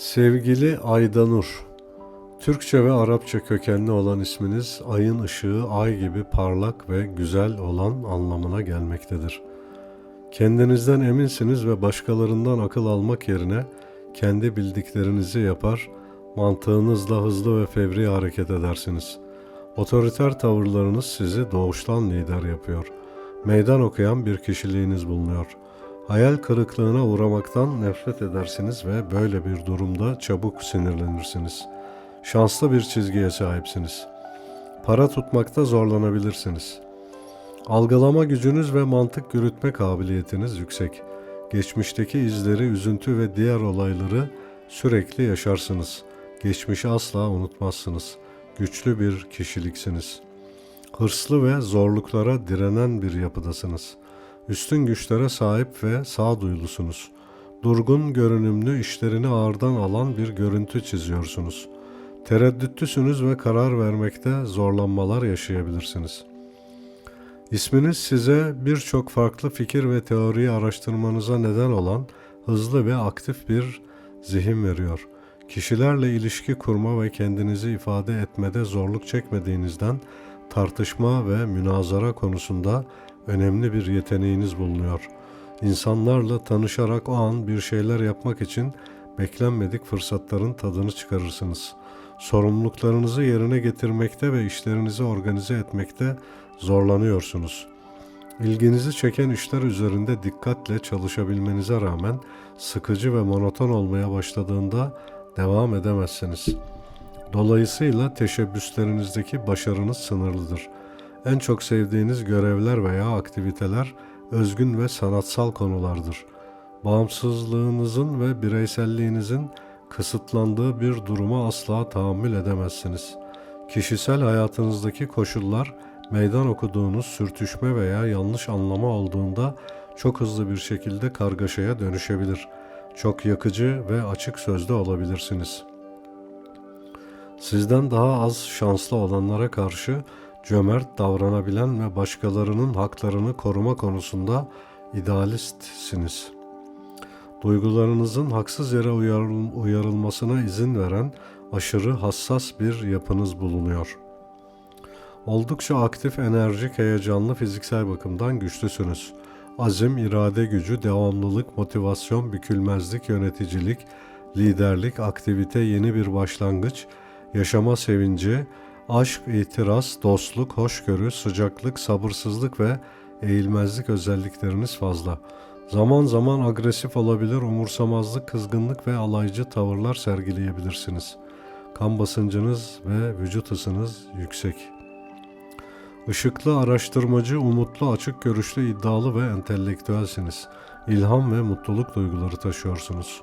Sevgili Aydanur, Türkçe ve Arapça kökenli olan isminiz ayın ışığı ay gibi parlak ve güzel olan anlamına gelmektedir. Kendinizden eminsiniz ve başkalarından akıl almak yerine kendi bildiklerinizi yapar, mantığınızla hızlı ve fevri hareket edersiniz. Otoriter tavırlarınız sizi doğuştan lider yapıyor. Meydan okuyan bir kişiliğiniz bulunuyor. Hayal kırıklığına uğramaktan nefret edersiniz ve böyle bir durumda çabuk sinirlenirsiniz. Şanslı bir çizgiye sahipsiniz. Para tutmakta zorlanabilirsiniz. Algılama gücünüz ve mantık yürütme kabiliyetiniz yüksek. Geçmişteki izleri, üzüntü ve diğer olayları sürekli yaşarsınız. Geçmişi asla unutmazsınız. Güçlü bir kişiliksiniz. Hırslı ve zorluklara direnen bir yapıdasınız. Üstün güçlere sahip ve sağduyulusunuz. Durgun görünümlü işlerini ağırdan alan bir görüntü çiziyorsunuz. Tereddütlüsünüz ve karar vermekte zorlanmalar yaşayabilirsiniz. İsminiz size birçok farklı fikir ve teoriyi araştırmanıza neden olan hızlı ve aktif bir zihin veriyor. Kişilerle ilişki kurma ve kendinizi ifade etmede zorluk çekmediğinizden tartışma ve münazara konusunda önemli bir yeteneğiniz bulunuyor. İnsanlarla tanışarak o an bir şeyler yapmak için beklenmedik fırsatların tadını çıkarırsınız. Sorumluluklarınızı yerine getirmekte ve işlerinizi organize etmekte zorlanıyorsunuz. İlginizi çeken işler üzerinde dikkatle çalışabilmenize rağmen sıkıcı ve monoton olmaya başladığında devam edemezsiniz. Dolayısıyla teşebbüslerinizdeki başarınız sınırlıdır. En çok sevdiğiniz görevler veya aktiviteler özgün ve sanatsal konulardır. Bağımsızlığınızın ve bireyselliğinizin kısıtlandığı bir duruma asla tahammül edemezsiniz. Kişisel hayatınızdaki koşullar meydan okuduğunuz sürtüşme veya yanlış anlama olduğunda çok hızlı bir şekilde kargaşaya dönüşebilir. Çok yakıcı ve açık sözlü olabilirsiniz. Sizden daha az şanslı olanlara karşı cömert davranabilen ve başkalarının haklarını koruma konusunda idealistsiniz. Duygularınızın haksız yere uyarıl- uyarılmasına izin veren aşırı hassas bir yapınız bulunuyor. Oldukça aktif, enerjik, heyecanlı, fiziksel bakımdan güçlüsünüz. Azim, irade gücü, devamlılık, motivasyon, bükülmezlik, yöneticilik, liderlik, aktivite, yeni bir başlangıç, yaşama sevinci, aşk, itiraz, dostluk, hoşgörü, sıcaklık, sabırsızlık ve eğilmezlik özellikleriniz fazla. Zaman zaman agresif olabilir, umursamazlık, kızgınlık ve alaycı tavırlar sergileyebilirsiniz. Kan basıncınız ve vücut ısınız yüksek. Işıklı, araştırmacı, umutlu, açık görüşlü, iddialı ve entelektüelsiniz. İlham ve mutluluk duyguları taşıyorsunuz.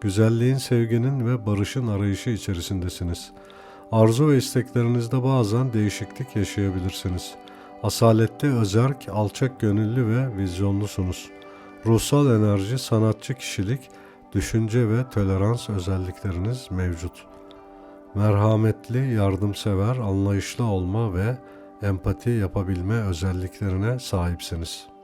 Güzelliğin, sevginin ve barışın arayışı içerisindesiniz. Arzu ve isteklerinizde bazen değişiklik yaşayabilirsiniz. Asaletli, özerk, alçak gönüllü ve vizyonlusunuz. Ruhsal enerji, sanatçı kişilik, düşünce ve tolerans özellikleriniz mevcut. merhametli, yardımsever, anlayışlı olma ve empati yapabilme özelliklerine sahipsiniz.